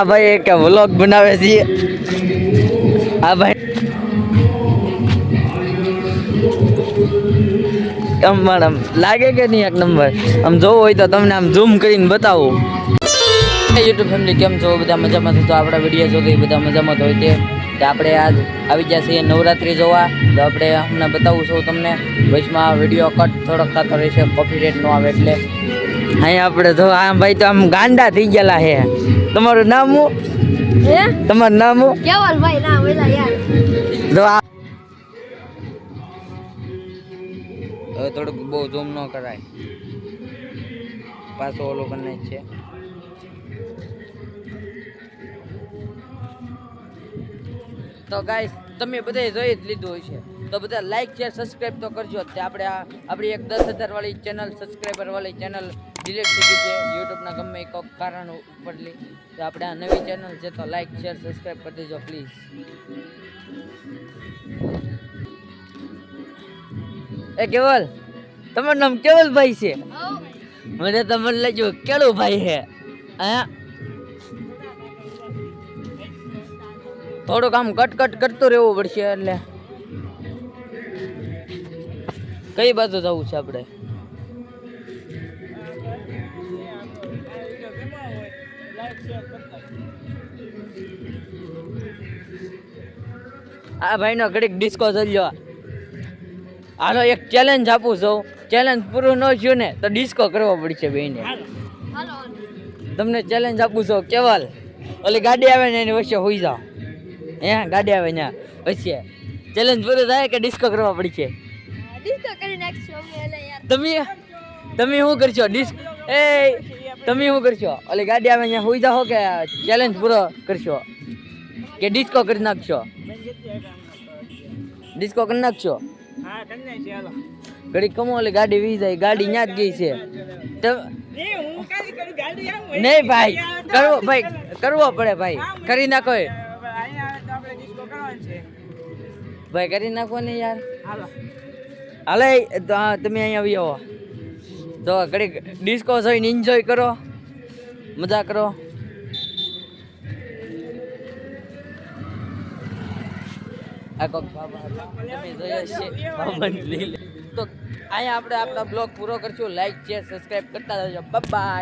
આ ભાઈ એક વ્લોગ બનાવે છે. આ ભાઈ આમ પણ આમ લાગે કે નહીં એક નંબર આમ જોવું હોય તો તમને આમ ઝૂમ કરીને બતાવું. યુટ્યુબ ફેમિલી કેમ છો? બધા મજામાં છો? તો આપણા વીડિયો જો તો એ બધા મજામાં તો હોય તે. તો આપણે આજ આવી ગયા છીએ નવરાત્રિ જોવા. તો આપણે હમણાં બતાવું છું તમને. વચમાં વીડિયો કટ થોડોક થતો રહેશે કોપી રેટ નો આવે એટલે. અહીંયા આપણે જો આમ ભાઈ તો આમ ગાંડા થઈ ગયેલા છે. તમારું નામ હું હે? તમારું નામ હું કેવલ ભાઈ ના વેલા યાર. જો આ હવે થોડુંક બહુ ઝૂમ ન કરાય. પાછો ઓલો કરીને છે. તો ગાઈસ તમે બધાએ જોઈ જ લીધું છે તો બધા લાઈક શેર સબસ્ક્રાઈબ તો કરજો. તે આપણે આ આપણી એક દસ હજાર વાળી ચેનલ સબસ્ક્રાઈબર વાળી ચેનલ ડિલીટ થઈ ગઈ છે. યુટ્યુબના ગમે એક કારણ ઉપરલી તો આપણે આ નવી ચેનલ છે તો લાઈક શેર સબસ્ક્રાઈબ કરી દેજો પ્લીઝ એ કેવલ? તમારું નામ કેવલભાઈ છે? મને તમને મને લાગ્યું કેળું ભાઈ છે. હા? થોડુંક આમ કટ કટ કરતું રહેવું પડશે એટલે. કઈ બાજુ જવું છે આપણે? આ ભાઈનો ઘડીક ડિસ્કો ચલ્યો. હાલો એક ચેલેન્જ આપું છું. ચેલેન્જ પૂરું ન થયું ને તો ડિસ્કો કરવો પડશે બેને તમને ચેલેન્જ આપું છું. કેવલ. ઓલી ગાડી આવે ને એની વચ્ચે હોઈ જાઓ. હે ગાડી આવે ને પછી ચેલેન્જ પૂરું થાય કે ડિસ્કો કરવા પડશે ડિસ્કો કરી નાખશું અમે યાર. તમે તમે શું કરશો? ડિસ્ક એ તમે શું કરશો? ઓલી ગાડી આવે અહીંયા હોઈ જાઓ કે ચેલેન્જ પૂરો કરશો? કે ડિસ્કો કરી નાખશો? ડિસ્કો કરી નાખશો? ઘડી કમો ઓલી ગાડી વી જાય ગાડી ન્યા જ ગઈ છે. તો- નહીં ભાઈ કરવો ભાઈ કરવો પડે ભાઈ કરી નાખો ભાઈ કરી નાખો ને યાર. હાલે. તો તમે અહીંયા આવી આવો. તો ઘડીક ડિસ્કો જોઈને એન્જોય કરો. મજા કરો. તો અહીંયા આપણે આપણો બ્લોગ પૂરો કરશું. લાઈક શેર સબસ્ક્રાઈબ કરતા જજો બાય